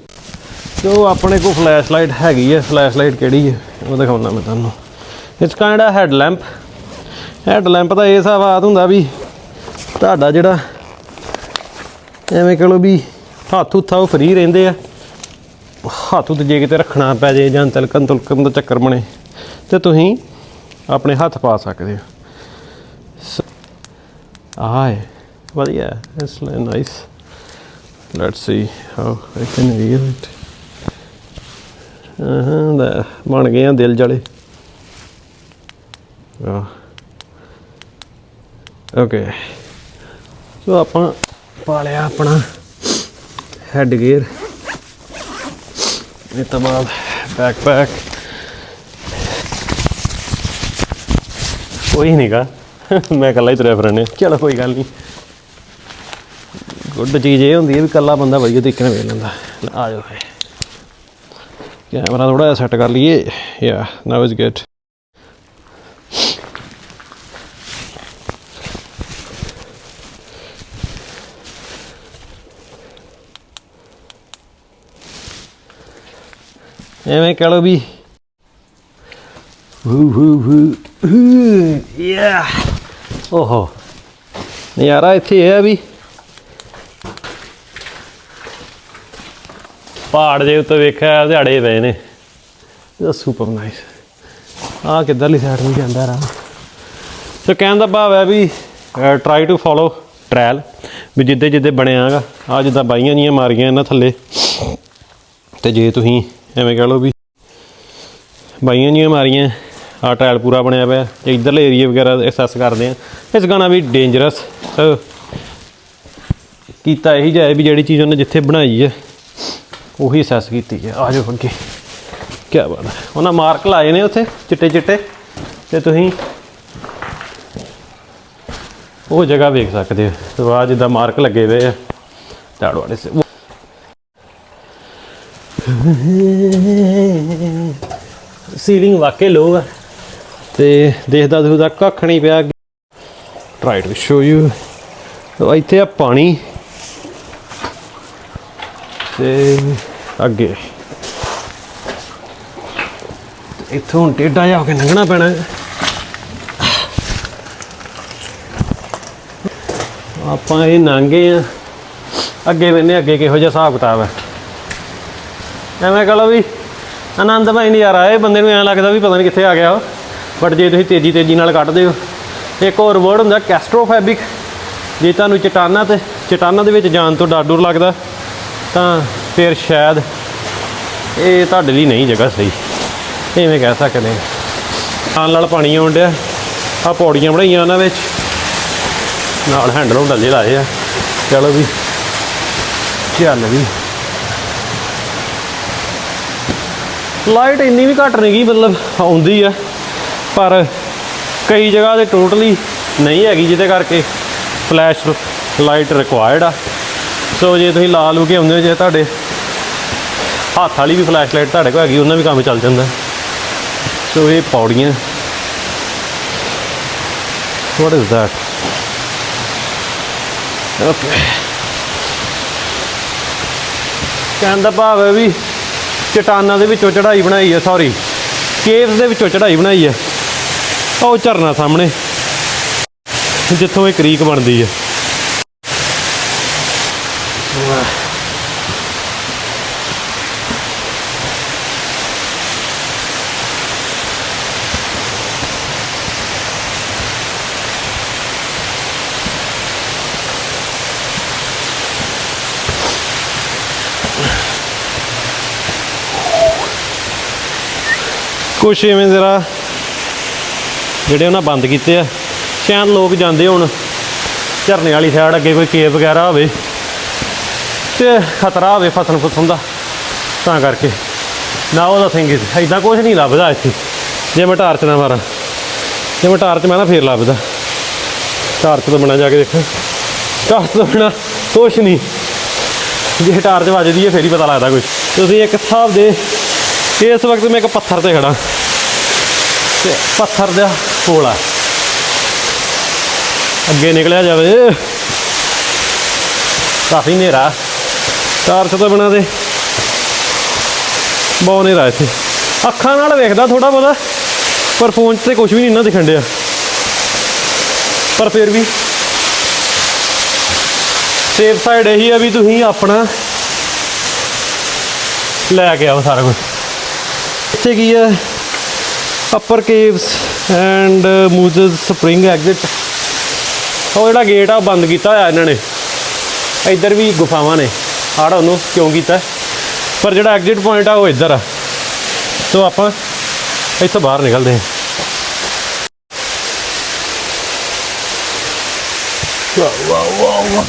S1: ਸੋ ਆਪਣੇ ਕੋਲ ਫਲੈਸ਼ ਲਾਈਟ ਹੈਗੀ ਹੈ ਫਲੈਸ਼ ਲਾਈਟ ਕਿਹੜੀ ਹੈ, ਉਹ ਦਿਖਾਉਣਾ ਮੈਂ ਤੁਹਾਨੂੰ। ਇਸ ਕਾਈਂਡ ਜਿਹੜਾ ਹੈਡ ਲੈਂਪ ਹੈਡ ਲੈਂਪ ਦਾ ਇਹ ਹਿਸਾਬ ਹੁੰਦਾ ਵੀ ਤੁਹਾਡਾ ਜਿਹੜਾ ਐਵੇਂ ਕਹ ਲਓ ਵੀ ਹੱਥ ਹੁੱਥਾ ਉਹ ਫਰੀ ਰਹਿੰਦੇ ਆ। ਹੱਥ ਉੱਤੇ ਜੇ ਕਿਤੇ ਰੱਖਣਾ ਪੈ ਜੇ ਜਾਂ ਤਿਲਕਣ ਤੁਲਕਣ ਦਾ ਚੱਕਰ ਬਣੇ, ਤੇ ਤੁਸੀਂ ਆਪਣੇ ਹੱਥ ਪਾ ਸਕਦੇ ਹੋ। ਸ- ਆਹ ਵਧੀਆ it's nice let's see how I can read it ਹਾਂ ਦਾ ਬਣ ਗਏ ਆ ਦਿਲ ਜਲੇ। ਆ। ਓਕੇ ਸੋ ਆਪਾਂ ਪਾ ਲਿਆ ਆਪਣਾ ਹੈਡ ਗੇਅਰ ਇਹ ਤੋਂ ਬਾਅਦ ਬੈਕਪੈਕ ਕੋਈ ਨਹੀਂਗਾ ਮੈਂ ਇਕੱਲਾ ਹੀ ਤੁਰਿਆ ਫਿਰਨੇ ਚਲੋ ਕੋਈ ਗੱਲ ਨਹੀਂ ਗੁੱਡ ਚੀਜ਼ ਇਹ ਹੁੰਦੀ ਹੈ ਵੀ ਇਕੱਲਾ ਬੰਦਾ ਵਧੀਆ ਤਰੀਕੇ ਨਾਲ ਵੇਖ ਲੈਂਦਾ। ਆ ਜਾਓ ਫੇ ਕੈਮਰਾ ਥੋੜਾ ਜਿਹਾ ਸੈੱਟ ਕਰ ਲਈਏ। ਯਾ ਨਾਓ ਇਜ਼ ਗੁੱਡ ਐਵੇਂ ਕਹ ਲਓ ਵੀ ਵੂ ਵੂ ਵੂ ਯਾ ਓਹੋ। ਨਜ਼ਾਰਾ ਇੱਥੇ ਇਹ ਆ ਵੀ ਪਹਾੜ ਦੇ ਉੱਤੇ ਵੇਖਿਆ ਦਿਹਾੜੇ ਪਏ ਨੇ। ਇਹ ਸੁਪਰ ਨਾਈਸ। ਆ ਕਿੱਧਰਲੀ ਸਾਈਡ ਨੂੰ ਜਾਂਦਾ ਰਾਂ ਤੇ ਕਹਿਣ ਦਾ ਭਾਵ ਹੈ ਵੀ ਟਰਾਈ ਟੂ ਫੋਲੋ ਟ੍ਰਾਇਲ ਵੀ ਜਿੱਦੇ ਜਿੱਦੇ ਬਣਿਆਗਾ ਆ ਜਿੱਦਾਂ ਬਾਈਆਂ ਜੀਆਂ ਮਾਰੀਆਂ ਇਹਨਾਂ ਥੱਲੇ। ਤੇ ਜੇ ਤੁਸੀਂ ਐਵੇਂ ਕਹ ਲਓ ਵੀ ਬਾਈਆਂ ਜੀਆਂ ਮਾਰੀਆਂ ਆ ਟ੍ਰਾਇਲ ਪੂਰਾ ਬਣਿਆ ਪਿਆ ਤੇ ਇਧਰਲੇ ਏਰੀਆ ਵਗੈਰਾ ਐਕਸੈਸ ਕਰਦੇ ਆ। ਇਸ ਗਾਣਾ ਵੀ ਡੇਂਜਰਸ ਕੀਤਾ ਇਹੀ ਜਾਏ ਵੀ ਜਿਹੜੀ ਚੀਜ਼ ਉਹਨੇ ਜਿੱਥੇ ਬਣਾਈ ਹੈ, ਉਹੀ ਅਸੈਸ ਕੀਤੀ ਹੈ। ਆ ਜਾਓ ਅੱਗੇ। ਕੀ ਬਾਤ ਹੈ। ਉਹਨਾਂ ਮਾਰਕ ਲਾਏ ਨੇ ਉੱਥੇ, ਚਿੱਟੇ ਚਿੱਟੇ। ਤੇ ਤੁਸੀਂ ਉਹ ਜਗ੍ਹਾ ਵੇਖ ਸਕਦੇ ਹੋ। ਤੇ ਆ ਜਿੱਦਾਂ ਮਾਰਕ ਲੱਗੇ ਹੋਏ ਆ, ਝਾੜ ਵਾਲੇ ਸੇ ਸੀਲਿੰਗ ਵਾਕੇ ਲੋ ਆ। ਤੇ ਦੇਖਦਾ ਦੇਖਦਾ ਕੱਖ ਨਹੀਂ ਪਿਆ ਟਰਾਈ ਟੂ ਸ਼ੋ ਯੂ ਤੋ ਇੱਥੇ ਆ ਪਾਣੀ। ਤੇ ਅੱਗੇ। ਇੱਥੋਂ ਹੁਣ ਟੇਢਾ ਜਾ ਕੇ ਲੰਘਣਾ ਪੈਣਾ। ਆਪਾਂ ਇਹ ਨਾਂਗੇ ਆ। ਅੱਗੇ ਵੇਨੇ ਅੱਗੇ ਕਿਹੋ ਜਿਹਾ ਹਿਸਾਬ ਕਿਤਾਬ ਹੈ ਐਵੇਂ ਕਹ ਲਓ ਵੀ ਆਨੰਦ ਭਾਈ ਨਹੀਂ ਯਾਰ ਆਏ ਬੰਦੇ ਨੂੰ ਐਂ ਲੱਗਦਾ ਵੀ ਪਤਾ ਨਹੀਂ ਕਿੱਥੇ ਆ ਗਿਆ ਉਹ। ਬਟ ਜੇ ਤੁਸੀਂ ਤੇਜ਼ੀ ਤੇਜ਼ੀ ਨਾਲ ਕੱਢਦੇ ਹੋ ਇੱਕ ਹੋਰ ਵਰਡ ਹੁੰਦਾ ਕੈਸਟਰੋਫੈਬਿਕ ਜੇ ਤੁਹਾਨੂੰ ਚਟਾਨਾਂ ਤੇ, ਚਟਾਨਾਂ ਦੇ ਵਿੱਚ ਜਾਣ ਤੋਂ ਡਰ ਡਰ ਲੱਗਦਾ, ਤਾਂ ਫਿਰ ਸ਼ਾਇਦ ਇਹ ਤੁਹਾਡੇ ਲਈ ਨਹੀਂ ਜਗ੍ਹਾ ਸਹੀ। ਐਵੇਂ ਕਹਿ ਸਕਦੇ ਹਾਂ। ਨਾਲ ਨਾਲ ਪਾਣੀ ਆਉਣ ਡਿਆ। ਆ ਪੌੜੀਆਂ ਬਣਾਈਆਂ ਉਹਨਾਂ ਵਿੱਚ। ਨਾਲ ਹੈਂਡਲ ਹੁੰਡਲ ਜਿਹੇ ਲਾਏ ਆ। ਚਲੋ ਵੀ, ਚੱਲ ਵੀ। ਲਾਈਟ ਇੰਨੀ ਵੀ ਘੱਟ ਨਹੀਂ ਗਈ, ਮਤਲਬ ਆਉਂਦੀ ਆ, ਪਰ ਕਈ ਜਗ੍ਹਾ ਤੇ ਟੋਟਲੀ ਨਹੀਂ ਹੈਗੀ ਜਿਹਦੇ ਕਰਕੇ ਫਲੈਸ਼ ਲਾਈਟ ਰਿਕੁਆਇਰਡ ਆ। ਸੋ ਜੇ ਤੁਸੀਂ ਲਾ ਲੂ ਕੇ ਆਉਂਦੇ ਹੋ, ਜੇ ਤੁਹਾਡੇ ਹੱਥ ਵਾਲੀ ਵੀ ਫਲੈਸ਼ ਲਾਈਟ ਤੁਹਾਡੇ ਕੋਲ ਹੈਗੀ, ਉਹਨਾਂ ਵੀ ਕੰਮ ਚੱਲ ਜਾਂਦਾ। ਸੋ ਇਹ ਪੌੜੀਆਂ। What is that? ਓਕੇ ਕਹਿਣ ਦਾ ਭਾਵ ਹੈ ਵੀ ਚਟਾਨਾਂ ਦੇ ਵਿੱਚੋਂ ਚੜਾਈ ਬਣਾਈ ਹੈ ਸੌਰੀ ਕੇਵਸ ਦੇ ਵਿੱਚੋਂ ਚੜਾਈ ਬਣਾਈ ਹੈ। ਉਹ ਝਰਨਾ ਸਾਹਮਣੇ, ਜਿੱਥੋਂ ਇਹ ਕ੍ਰੀਕ ਬਣਦੀ ਹੈ। ਕੁਛ ਇਵੇਂ ਜ਼ਰਾ। ਜਿਹੜੇ ਉਹਨਾਂ ਬੰਦ ਕੀਤੇ ਆ, ਸ਼ਾਇਦ ਲੋਕ ਜਾਂਦੇ ਹੁਣ, ਝਰਨੇ ਵਾਲੀ ਸਾਈਡ ਅੱਗੇ ਕੋਈ ਕੇਵ ਵਗੈਰਾ ਹੋਵੇ, ਤੇ ਖਤਰਾ ਹੋਵੇ ਫਸਲ ਫੁਸਣ ਦਾ, ਤਾਂ ਕਰਕੇ। ਨਾ ਉਹਦਾ ਥਿੰਗ ਇਦਾਂ ਕੁਝ ਨਹੀਂ ਲੱਭਦਾ ਇੱਥੇ। ਜੇ ਮੈਂ ਟਾਰਚ ਨਾ ਮਾਰਾਂ, ਜੇ ਮੈਂ ਟਾਰਚ ਮੈਂ ਨਾ ਫੇਰ ਲੱਭਦਾ। ਟਾਰਚ ਤੋਂ ਬਿਨਾਂ ਜਾ ਕੇ ਦੇਖਾਂ। ਟਾਰਚ ਤੋਂ ਬਿਨਾਂ ਕੁਛ ਨਹੀਂ। ਜੇ ਟਾਰਚ ਵੱਜਦੀ ਹੈ, ਫੇਰ ਹੀ ਪਤਾ ਲੱਗਦਾ ਕੁਝ ਤੁਸੀਂ ਇੱਕ ਹਿਸਾਬ ਦੇ, ਇਸ ਵਕਤ ਮੈਂ ਇੱਕ ਪੱਥਰ ਤੇ ਖੜਾ ਤੇ ਪੱਥਰ ਦਾ ਕੋਲ ਅੱਗੇ ਨਿਕਲਿਆ ਜਾਵੇ। ਕਾਫੀ ਹਨੇਰਾ। ਟਾਰਚ ਤੋਂ ਬਿਨਾਂ ਦੇ ਬਹੁਤ ਹਨੇਰਾ ਇੱਥੇ। ਅੱਖਾਂ ਨਾਲ ਵੇਖਦਾ ਥੋੜਾ ਬਹੁਤਾ, ਪਰ ਫੋਨ 'ਚ ਤੇ ਕੁਝ ਵੀ ਨਹੀਂ ਨਾ ਦਿਖਣ ਡਿਆ। ਪਰ ਫਿਰ ਵੀ ਸੇਫ ਸਾਈਡ ਇਹੀ ਆ ਵੀ ਤੁਸੀਂ ਆਪਣਾ ਲੈ ਕੇ ਆਓ ਸਾਰਾ ਕੁਝ ਇੱਥੇ ਕੀ ਹੈ upper caves and Moses spring exit ਉਹ ਜਿਹੜਾ ਗੇਟ ਆ ਬੰਦ ਕੀਤਾ ਹੋਇਆ ਇਹਨਾਂ ਨੇ। ਇੱਧਰ ਵੀ ਗੁਫਾਵਾਂ ਨੇ। ਆੜ ਉਹਨੂੰ ਕਿਉਂ ਕੀਤਾ? ਪਰ ਜਿਹੜਾ ਐਗਜ਼ਿਟ ਪੁਆਇੰਟ ਆ, ਉਹ ਇੱਧਰ ਆ। ਸੋ ਆਪਾਂ ਇੱਥੋਂ ਬਾਹਰ ਨਿਕਲਦੇ ਹਾਂ। ਵਾਹ ਵਾਹ ਵਾਹ ਵਾਹ।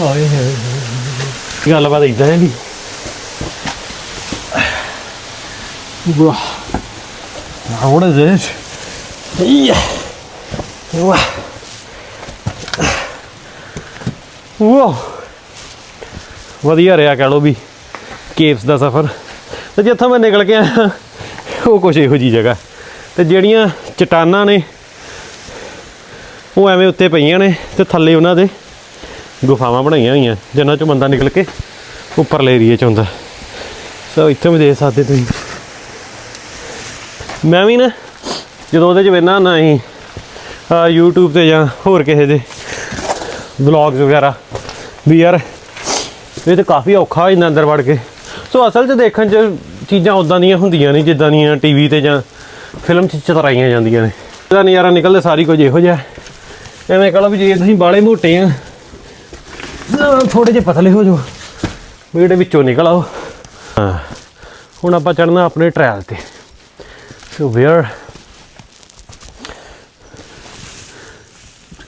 S1: ਹਾਏ ਹਾਏ। ਗੱਲਬਾਤ ਇਦਾਂ ਹੈ ਨਹੀਂ ਵਾਹ Now what is? Yeah. Wow. Wow. ਵਧੀਆ ਰਿਹਾ ਕਹ ਲੋ ਵੀ ਕੇਵਸ ਦਾ ਸਫ਼ਰ ਤੇ ਜਿੱਥੋਂ ਮੈਂ ਨਿਕਲ ਕੇ ਆਇਆ ਉਹ ਕੁਛ ਇਹੋ ਜੀ ਜਗ੍ਹਾ ਤੇ ਜਿਹੜੀਆਂ ਚਟਾਨਾਂ ਨੇ ਉਹ ਐਵੇਂ ਉੱਤੇ ਪਈਆਂ ਨੇ ਤੇ ਥੱਲੇ ਉਹਨਾਂ ਦੇ ਗੁਫਾਵਾਂ ਬਣਾਈਆਂ ਹੋਈਆਂ, ਜਿਨ੍ਹਾਂ ਚੋਂ ਬੰਦਾ ਨਿਕਲ ਕੇ ਉੱਪਰਲੇ ਏਰੀਏ ਚ ਹੁੰਦਾ ਸੋ ਇੱਥੇ ਵੀ ਦੇਖ ਸਕਦੇ ਤੁਸੀਂ। ਮੈਂ ਵੀ ਨਾ ਜਦੋਂ ਉਹਦੇ ਚ ਵੇਖਣਾ ਨਾ ਹੀ YouTube ਤੇ ਜਾਂ ਹੋਰ ਕਿਸੇ ਦੇ ਵਲੌਗਸ ਵਗੈਰਾ, ਵੀ ਯਾਰ ਇਹ ਤਾਂ ਕਾਫੀ ਔਖਾ ਹੋ ਜਾਂਦਾ ਅੰਦਰ ਵੜ ਕੇ। ਸੋ ਅਸਲ 'ਚ ਦੇਖਣ 'ਚ ਚੀਜ਼ਾਂ ਉਦਾਂ ਦੀਆਂ ਹੁੰਦੀਆਂ ਨਹੀਂ ਜਿੱਦਾਂ ਦੀਆਂ ਟੀਵੀ ਤੇ ਜਾਂ ਫਿਲਮ 'ਚ ਚਤਰਾਈਆਂ ਜਾਂਦੀਆਂ ਨੇ। ਇਹਦਾ ਨਜ਼ਾਰਾ ਨਿਕਲਦਾ ਸਾਰੀ ਕੁਝ ਇਹੋ ਜਿਹਾ। ਐਵੇਂ ਕਹ ਲਓ ਵੀ ਜੇ ਤੁਸੀਂ ਬਾਲੇ ਮੋਟੇ ਆ ਥੋੜੇ ਜਿਹੇ ਪਤਲੇ ਹੋ ਜਾਓ। ਵੀ ਜਿਹੜੇ ਵਿੱਚੋਂ ਨਿਕਲ ਆਓ। ਹਾਂ ਹੁਣ ਆਪਾਂ ਚੜਨਾ ਆਪਣੇ ਟ੍ਰਾਇਲ ਤੇ। So where?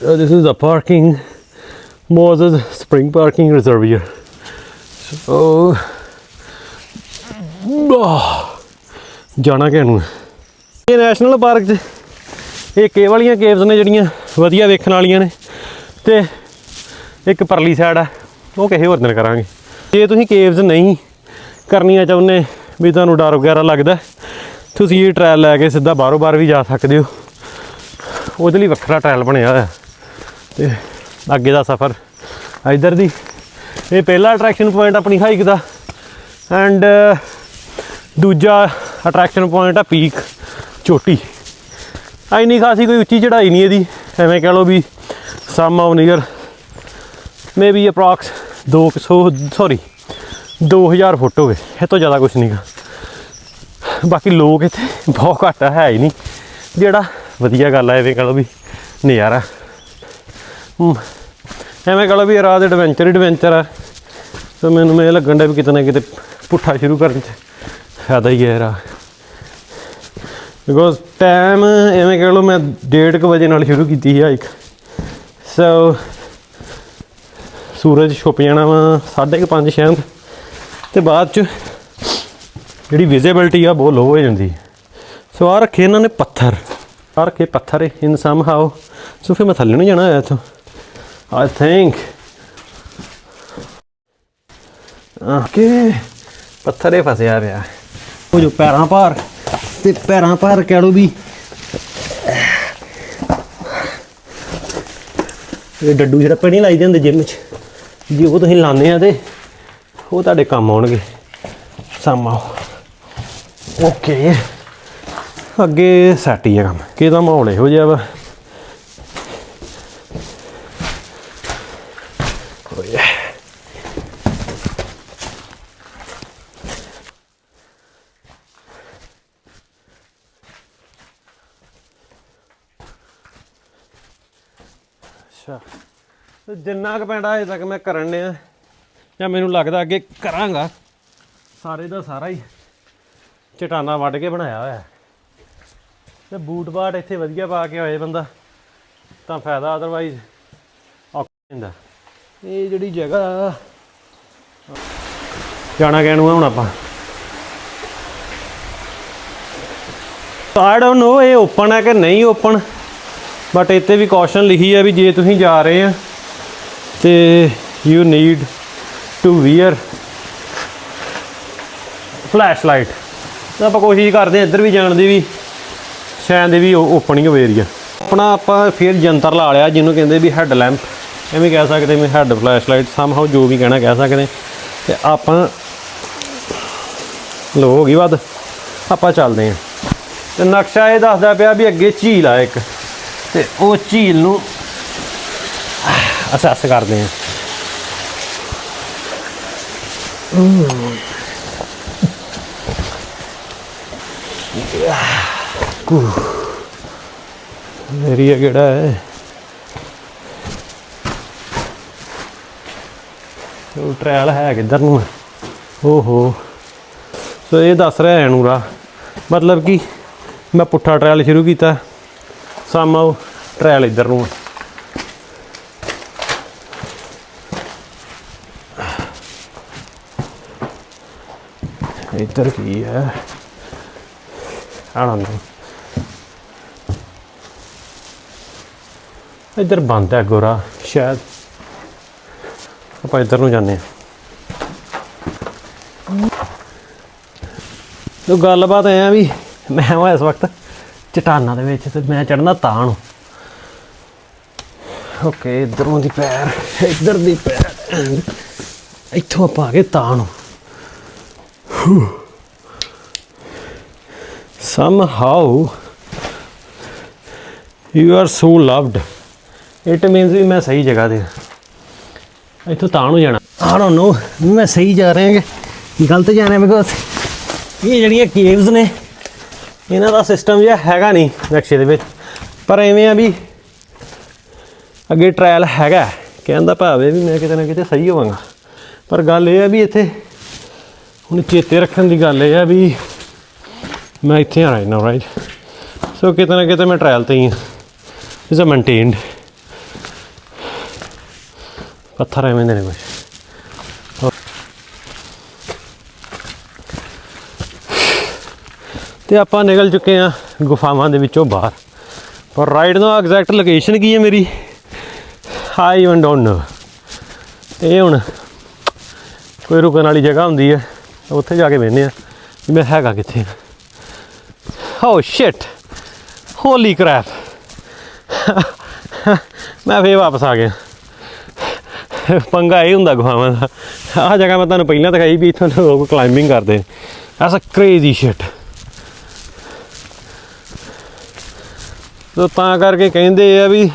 S1: Uh, this is the parking Moses Spring Parking Reservoir. So ਜਾਣਾ ਕਿ ਇਹ ਨੈਸ਼ਨਲ ਪਾਰਕ 'ਚ ਇਹ ਕੇਵ ਵਾਲੀਆਂ ਕੇਵਸ ਨੇ ਜਿਹੜੀਆਂ ਵਧੀਆ ਵੇਖਣ ਵਾਲੀਆਂ ਨੇ। ਤੇ ਇੱਕ ਪਰਲੀ ਸਾਈਡ ਆ ਉਹ ਕਿਸੇ ਹੋਰ ਦਿਨ ਕਰਾਂਗੇ। ਜੇ ਤੁਸੀਂ ਕੇਵਸ ਨਹੀਂ ਕਰਨੀਆਂ ਚਾਹੁੰਦੇ ਵੀ ਤੁਹਾਨੂੰ ਡਰ ਵਗੈਰਾ ਲੱਗਦਾ ਤੁਸੀਂ ਇਹ ਟ੍ਰਾਇਲ ਲੈ ਕੇ ਸਿੱਧਾ ਬਾਹਰੋਂ ਬਾਹਰ ਵੀ ਜਾ ਸਕਦੇ ਹੋ। ਉਹਦੇ ਲਈ ਵੱਖਰਾ ਟ੍ਰਾਇਲ ਬਣਿਆ ਹੋਇਆ। ਤੇ ਅੱਗੇ ਦਾ ਸਫ਼ਰ ਇਧਰ ਦੀ। ਇਹ ਪਹਿਲਾ ਅਟਰੈਕਸ਼ਨ ਪੁਆਇੰਟ ਆਪਣੀ ਹਾਈਕ ਦਾ। ਐਂਡ ਦੂਜਾ ਅਟਰੈਕਸ਼ਨ ਪੁਆਇੰਟ ਆ ਪੀਕ ਚੋਟੀ। ਐਨੀ ਖਾਸੀ ਕੋਈ ਉੱਚੀ ਚੜਾਈ ਨਹੀਂ ਇਹਦੀ। ਐਵੇਂ ਕਹ ਲਓ ਵੀ some of near maybe approx 200 sorry 2000 foot ਹੋਵੇ ਇਹ ਤੋਂ ਜ਼ਿਆਦਾ ਕੁਝ ਨਹੀਂਗਾ ਬਾਕੀ ਲੋਕ ਇੱਥੇ ਬਹੁਤ ਘੱਟ ਹੈ ਹੀ ਨਹੀਂ। ਜਿਹੜਾ ਵਧੀਆ ਗੱਲ ਹੈ ਐਵੇਂ ਕਹ ਲਓ ਵੀ ਨਜ਼ਾਰਾ। ਐਵੇਂ ਕਹ ਲਓ ਵੀ ਰਾਤ ਐਡਵੈਂਚਰ ਐਡਵੈਂਚਰ ਆ। ਤਾਂ ਮੈਨੂੰ ਇਹ ਲੱਗਣ ਡਿਆ ਵੀ ਕਿਤੇ ਨਾ ਕਿਤੇ ਪੁੱਠਾ ਸ਼ੁਰੂ ਕਰਨ ਚ ਫਾਇਦਾ ਹੀ ਹੈ ਯਾਰ। ਬਿਕੋਜ਼ ਟਾਈਮ ਐਵੇਂ ਕਹ ਲਓ ਮੈਂ 1:30 ਵਜੇ ਨਾਲ ਸ਼ੁਰੂ ਕੀਤੀ ਸੀ, ਹਾਈਕ। ਸੋ ਸੂਰਜ ਛੁਪ ਜਾਣਾ ਵਾ 5:30 ਸ਼ਾਇਦ। ਤੇ ਬਾਅਦ ਚ ਜਿਹੜੀ ਵਿਜ਼ਿਬਿਲਟੀ ਆ, ਬਹੁਤ ਲੋ ਹੋ ਜਾਂਦੀ ਸੋ ਆ ਰੱਖੇ ਇਹਨਾਂ ਨੇ ਪੱਥਰ। ਆ ਰੱਖੇ ਪੱਥਰ ਇਨ ਸਮ ਹਾਉ ਸੋ ਫਿਰ ਮੈਂ ਥੱਲੇ ਨੂੰ ਜਾਣਾ ਹੈ ਇੱਥੋਂ। ਆਈ ਥਿੰਕ ਓਕੇ ਪੱਥਰੇ ਫਸਿਆ ਪਿਆ। ਉਹ ਜੋ ਪੈਰਾਂ ਭਾਰ, ਤੇ ਪੈਰਾਂ ਭਾਰ ਕਹਿ ਲਓ ਵੀ ਇਹ ਡੱਡੂ ਜਿਹੜਾ ਪਹਿਲਾਂ ਲਾਈਦੇ ਹੁੰਦੇ ਜਿਮ 'ਚ। ਜੇ, ਉਹ ਤੁਸੀਂ ਲਾਉਂਦੇ ਆ ਤੇ ਉਹ ਤੁਹਾਡੇ ਕੰਮ ਆਉਣਗੇ। ਸਾਮਾ ਓਕੇ। ਅੱਗੇ ਸੈਟ ਹੀ ਆ ਕੰਮ। ਕਿਹਦਾ ਮਾਹੌਲ ਇਹੋ ਜਿਹਾ ਵਾ? ਜਿੰਨਾ ਕੁ ਪੈਂਦਾ ਅਜੇ ਤੱਕ ਮੈਂ ਕਰਨ ਡਿਆ। ਜਾਂ ਮੈਨੂੰ ਲੱਗਦਾ ਅੱਗੇ ਕਰਾਂਗਾ। ਸਾਰੇ ਦਾ ਸਾਰਾ ਹੀ ਚਟਾਨਾ ਵੱਢ ਕੇ ਬਣਾਇਆ ਹੋਇਆ। ਹੈ। ਤੇ ਬੂਟ ਬਾਟ ਇੱਥੇ ਵਧੀਆ ਪਾ ਕੇ ਹੋਏ ਬੰਦਾ। ਤਾਂ ਫਾਇਦਾ ਅਦਰਵਾਈਜ਼ ਔਖਾ ਹੁੰਦਾ। ਇਹ ਜਿਹੜੀ ਜਗ੍ਹਾ ਜਾਣਾ ਕਿਹਨੂੰ ਆ ਹੁਣ ਆਪਾਂ? ਆਈ ਡੋਨਟ ਨੋ ਇਹ ਓਪਨ ਹੈ ਕਿ ਨਹੀਂ ਓਪਨ ਬਟ ਇੱਥੇ ਵੀ ਕੌਸ਼ਨ ਲਿਖੀ ਹੈ ਵੀ ਜੇ ਤੁਸੀਂ ਜਾ ਰਹੇ ਆ ਤੇ you need to wear flash light ਆਪਾਂ ਕੋਸ਼ਿਸ਼ ਕਰਦੇ ਹਾਂ ਇੱਧਰ ਵੀ ਜਾਣ ਦੀ ਵੀ, ਸ਼ਾਇਦ ਇਹ ਵੀ ਓਪਨ ਹੀ ਹੋਵੇ ਏਰੀਆ ਆਪਣਾ ਆਪਾਂ ਫਿਰ ਜੰਤਰ ਲਾ ਲਿਆ, ਜਿਹਨੂੰ ਕਹਿੰਦੇ ਵੀ ਹੈੱਡ ਲੈਂਪ ਐਵੇਂ ਕਹਿ ਸਕਦੇ ਮੈਂ ਹੈੱਡ ਫਲੈਸ਼ ਲਾਈਟ ਸਮਹਾਉ ਜੋ ਵੀ ਕਹਿਣਾ ਕਹਿ ਸਕਦੇ। ਤੇ ਆਪਾਂ ਲੋ ਹੋ ਗਈ ਵੱਧ। ਆਪਾਂ ਚੱਲਦੇ ਹਾਂ। ਤੇ ਨਕਸ਼ਾ ਇਹ ਦੱਸਦਾ ਪਿਆ ਵੀ ਅੱਗੇ ਝੀਲ ਆ ਇੱਕ। ਤੇ ਉਹ ਝੀਲ ਨੂੰ ਅਸੈਸ ਕਰਦੇ ਹਾਂ। ਏਰੀਆ ਕਿਹੜਾ ਹੈ? ਉਹ ਟ੍ਰਾਇਲ ਹੈ ਕਿੱਧਰ ਨੂੰ ਹੈ? ਓਹੋ। ਸੋ ਇਹ ਦੱਸ ਰਿਹਾ ਹੈ ਨੂਰਾ ਮਤਲਬ ਕਿ ਮੈਂ ਪੁੱਠਾ ਟ੍ਰਾਇਲ ਸ਼ੁਰੂ ਕੀਤਾ। ਸਾਮਾ ਟ੍ਰਾਇਲ ਇੱਧਰ ਨੂੰ ਇੱਧਰ ਕੀ ਹੈ? ਆਣਾ ਨਹੀਂ ਇੱਧਰ ਬੰਦ ਹੈ ਗੋਰਾ, ਸ਼ਾਇਦ। ਆਪਾਂ ਇੱਧਰ ਨੂੰ ਜਾਂਦੇ ਹਾਂ। ਤੋ ਗੱਲਬਾਤ ਐ ਆ ਵੀ ਮੈਂ ਹਾਂ ਇਸ ਵਕਤ ਚਟਾਨਾਂ ਦੇ ਵਿੱਚ ਤੇ ਮੈਂ ਚੜਨਾ ਤਾਂ ਨੂੰ। ਓਕੇ, ਇਧਰੋਂ ਦੀ ਪੈਰ, ਇੱਧਰ ਦੀ ਪੈਰ ਇੱਥੋਂ ਆਪਾਂ ਆ ਗਏ ਤਾਂ ਨੂੰ। Somehow, you are so loved. It means ਵੀ ਮੈਂ ਸਹੀ ਜਗ੍ਹਾ ਤੇ ਹਾਂ। ਇੱਥੋਂ ਤਾਂ ਨੂੰ ਜਾਣਾ। I don't know, ਮੈਂ ਸਹੀ ਜਾ ਰਿਹਾ ਕਿ ਗਲਤ ਜਾ ਰਿਹਾ ਬਿਕੋਜ਼ ਇਹ ਜਿਹੜੀਆਂ ਕੇਵਸ ਨੇ, ਇਹਨਾਂ ਦਾ ਸਿਸਟਮ ਜਿਹਾ ਹੈਗਾ ਨਹੀਂ ਨਕਸ਼ੇ ਦੇ ਵਿੱਚ। ਪਰ ਐਵੇਂ ਆ ਵੀ ਅੱਗੇ ਟ੍ਰਾਇਲ ਹੈਗਾ ਕਹਿੰਦਾ ਭਾਵੇਂ ਵੀ ਮੈਂ ਕਿਤੇ ਨਾ ਕਿਤੇ ਸਹੀ ਹੋਵਾਂਗਾ। ਪਰ ਗੱਲ ਇਹ ਆ ਵੀ ਇੱਥੇ ਹੁਣ ਚੇਤੇ ਰੱਖਣ ਦੀ ਗੱਲ ਇਹ ਆ ਵੀ ਮੈਂ ਇੱਥੇ ਆ ਰਾਈਟ ਨਾਓ ਰਾਈਟ ਸੋ ਕਿਤੇ ਨਾ ਕਿਤੇ ਮੈਂ ਟ੍ਰਾਇਲ ਤੇ ਹੀ ਹਾਂ। ਇਜ਼ ਅ ਮੇਨਟੇਨਡ ਪੱਥਰ ਐਵੇਂ ਦੇ ਨੇ ਕੁਛ। ਤੇ ਆਪਾਂ ਨਿਕਲ ਚੁੱਕੇ ਆ ਗੁਫਾਵਾਂ ਦੇ ਵਿੱਚੋਂ ਬਾਹਰ। ਪਰ ਰਾਈਡ ਦਾ ਐਗਜ਼ੈਕਟ ਲੋਕੇਸ਼ਨ ਕੀ ਹੈ ਮੇਰੀ? ਆਈ ਇਵਨ ਡੋਨਟ ਨੋ ਇਹ ਹੁਣ ਕੋਈ ਰੁਕਣ ਵਾਲੀ ਜਗ੍ਹਾ ਹੁੰਦੀ ਹੈ। ਉੱਥੇ ਜਾ ਕੇ ਵੇਖਦੇ ਆ ਵੀ ਮੈਂ ਹੈਗਾ ਕਿੱਥੇ। ਓ ਸ਼ਿਟ ਹੋਲੀ ਕ੍ਰੈਪ ਮੈਂ ਫੇਰ ਵਾਪਸ ਆ ਗਿਆ। ਪੰਗਾ ਇਹ ਹੁੰਦਾ ਗੁਹਾਵਾਂ ਦਾ। ਆਹ ਜਗ੍ਹਾ ਮੈਂ ਤੁਹਾਨੂੰ ਪਹਿਲਾਂ ਦਿਖਾਈ ਵੀ ਇੱਥੋਂ ਲੋਕ ਕਲਾਈਂਬਿੰਗ ਕਰਦੇ as a crazy shit so ਤਾਂ ਕਰਕੇ ਕਹਿੰਦੇ ਆ ਵੀ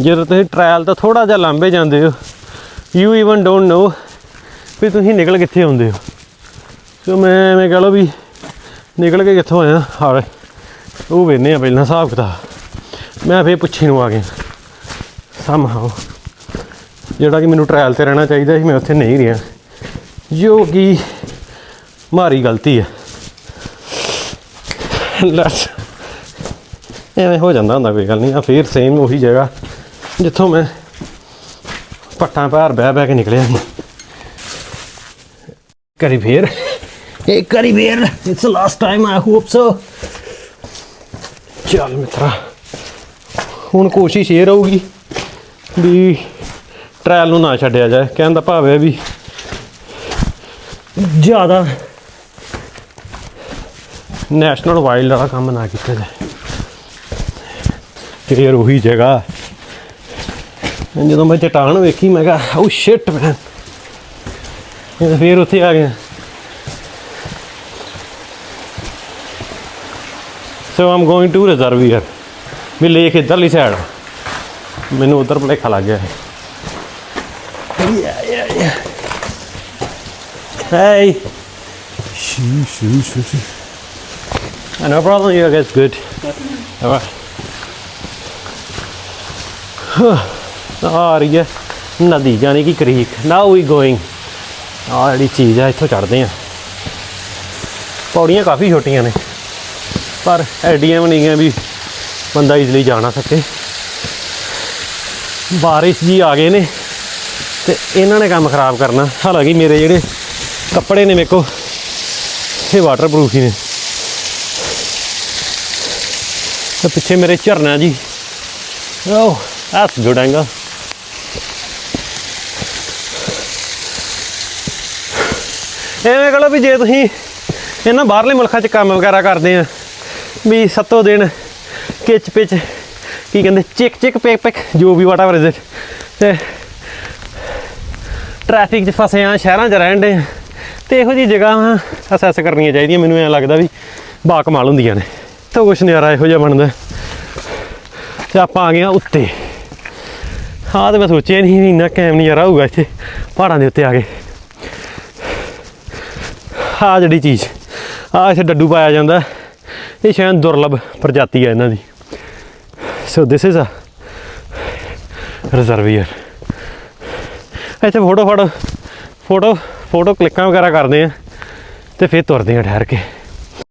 S1: ਜਦੋਂ ਤੁਸੀਂ ਟ੍ਰਾਇਲ ਤਾਂ ਥੋੜਾ ਜਿਹਾ ਲਾਂਬੇ ਜਾਂਦੇ ਹੋ ਯੂ ਇਵਨ ਡੋਨਟ ਨੋ ਵੀ ਤੁਸੀਂ ਨਿਕਲ ਕਿੱਥੇ ਆਉਂਦੇ ਹੋ। ਸੋ ਮੈਂ ਐਵੇਂ ਕਹ ਲਓ ਵੀ ਨਿਕਲ ਕੇ ਕਿੱਥੋਂ ਆਇਆ, ਹਾਲੇ। ਉਹ ਵੇਨੇ ਆ ਪਹਿਲਾਂ ਹਿਸਾਬ ਕਿਤਾਬ। ਮੈਂ ਫੇਰ ਪੁੱਛੀ ਨੂੰ ਆ ਗਿਆ ਸਮਹਾਉ ਜਿਹੜਾ ਕਿ ਮੈਨੂੰ ਟ੍ਰਾਇਲ ਤੇ ਰਹਿਣਾ ਚਾਹੀਦਾ ਸੀ, ਮੈਂ ਉੱਥੇ ਨਹੀਂ ਰਿਹਾ। ਜੋ ਕਿ ਮਾਰੀ ਗਲਤੀ ਹੈ ਲੈਟਸ ਐਵੇਂ ਹੋ ਜਾਂਦਾ ਹੁੰਦਾ, ਕੋਈ ਗੱਲ ਨਹੀਂ। ਆ ਫੇਰ ਸੇਮ ਉਹੀ ਜਗ੍ਹਾ, ਜਿੱਥੋਂ ਮੈਂ ਪੱਟਾਂ ਭਾਰ ਬਹਿ ਬਹਿ ਕੇ ਨਿਕਲਿਆ ਸੀ। ਕਰੀ ਫੇਰ। ਇੱਕ ਕਰੀ ਫੇਰ it's last time I hope so ਚੱਲ ਮਿੱਤਰਾ ਹੁਣ ਕੋਸ਼ਿਸ਼ ਇਹ ਰਹੂਗੀ ਵੀ ਟ੍ਰਾਇਲ ਨੂੰ ਨਾ ਛੱਡਿਆ ਜਾਏ ਕਹਿਣ ਦਾ ਭਾਵ ਹੈ ਵੀ। ਜ਼ਿਆਦਾ। ਨੈਸ਼ਨਲ ਵਾਈਲਡ ਵਾਲਾ ਕੰਮ ਨਾ ਕੀਤਾ ਜਾਏ। ਫੇਰ ਉਹੀ ਜਗ੍ਹਾ। ਜਦੋਂ ਮੈਂ ਚਟਾਨ ਵੇਖੀ ਮੈਂ ਕਿਹਾ ਓ ਸ਼ਿਟ ਮੈਨ ਫੇਰ ਉੱਥੇ ਆ ਗਿਆ। So I'm going to reservoir we lake ਇੱਧਰਲੀ ਸਾਈਡ ਮੈਨੂੰ ਉਧਰ ਭੁਲੇਖਾ ਲੱਗ ਗਿਆ Yeah, yeah, yeah. Hey. Shoo, shoo, shoo, shoo. Uh, no problem, you guys good. All right. ਆ ਰਹੀ ਹੈ ਨਦੀ ਜਾਨੀ ਕਿ ਕਰੀਕ ਨਾਓ ਵੀ ਗੋਇੰਗ ਆ ਜਿਹੜੀ ਚੀਜ਼ ਆ ਇੱਥੋਂ ਚੜਦੇ ਆ ਪੌੜੀਆਂ ਕਾਫੀ ਛੋਟੀਆਂ ਨੇ ਪਰ ਐਡੀਆਂ ਵੀ ਨਹੀਂ ਆ ਵੀ ਬੰਦਾ ਇਜ਼ਲੀ ਜਾ ਨਾ ਸਕੇ। ਬਾਰਿਸ਼ ਜੀ ਆ ਗਏ ਨੇ ਤੇ ਇਹਨਾਂ ਨੇ ਕੰਮ ਖਰਾਬ ਕਰਨਾ। ਹਾਲਾਂਕਿ ਮੇਰੇ ਜਿਹੜੇ ਕੱਪੜੇ ਨੇ ਮੇਰੇ ਕੋ ਇਹ ਵਾਟਰਪ੍ਰੂਫ ਹੀ ਨੇ। ਤੇ ਪਿੱਛੇ ਮੇਰੇ ਝਰਨਾ ਜੀ। ਓਹ that's good angle ਐਵੇਂ ਕਹੋ ਵੀ ਜੇ ਤੁਸੀਂ ਇਹਨਾਂ ਬਾਹਰਲੇ ਮੁਲਕਾਂ 'ਚ ਕੰਮ ਵਗੈਰਾ ਕਰਦੇ ਆ ਵੀ ਸੱਤੋ ਦਿਨ ਕਿਚ ਪਿਚ, ਕੀ ਕਹਿੰਦੇ, ਚਿਕ ਚਿਕ ਪਿਕ ਪਿਕ, ਜੋ ਵੀ ਵਾਟਾਵਰ ਇਜ਼ ਇਟ ਤੇ ਟ੍ਰੈਫਿਕ 'ਚ ਫਸੇ ਆ, ਸ਼ਹਿਰਾਂ 'ਚ ਰਹਿਣ ਦੇ ਤੇ ਇਹੋ ਜੀ ਜਗ੍ਹਾ ਅਸੈਸ ਕਰਨੀਆਂ ਚਾਹੀਦੀਆਂ, ਮੈਨੂੰ ਐਂ ਲੱਗਦਾ ਵੀ ਬਾ ਕਮਾਲ ਹੁੰਦੀਆਂ ਨੇ। ਤਾਂ ਕੁਛ ਨਜ਼ਾਰਾ ਇਹੋ ਜਿਹਾ ਬਣਦਾ। ਤੇ ਆਪਾਂ ਆ ਗਏ ਆ ਉੱਤੇ। ਆਹ ਤੇ ਮੈਂ ਸੋਚਿਆ ਨਹੀਂ ਵੀ ਇੰਨਾ ਕੈਮ ਨਜ਼ਾਰਾ ਹੋਊਗਾ ਇੱਥੇ, ਪਹਾੜਾਂ ਦੇ ਉੱਤੇ ਆ ਗਏ ਆ ਜਿਹੜੀ ਚੀਜ਼ ਆ ਇੱਥੇ ਡੱਡੂ ਪਾਇਆ ਜਾਂਦਾ। ਇਹ ਸ਼ਾਇਦ ਦੁਰਲਭ ਪ੍ਰਜਾਤੀ ਹੈ ਇਹਨਾਂ ਦੀ। ਸੋ ਦਿਸ ਇਜ਼ ਅ ਰਿਜ਼ਰਵੀਅਰ ਇੱਥੇ ਫੋਟੋ ਫੋਟੋ ਫੋਟੋ ਫੋਟੋ ਕਲਿੱਕਾਂ ਵਗੈਰਾ ਕਰਦੇ ਆ ਤੇ ਫਿਰ ਤੁਰਦੇ ਆ ਠਹਿਰ ਕੇ।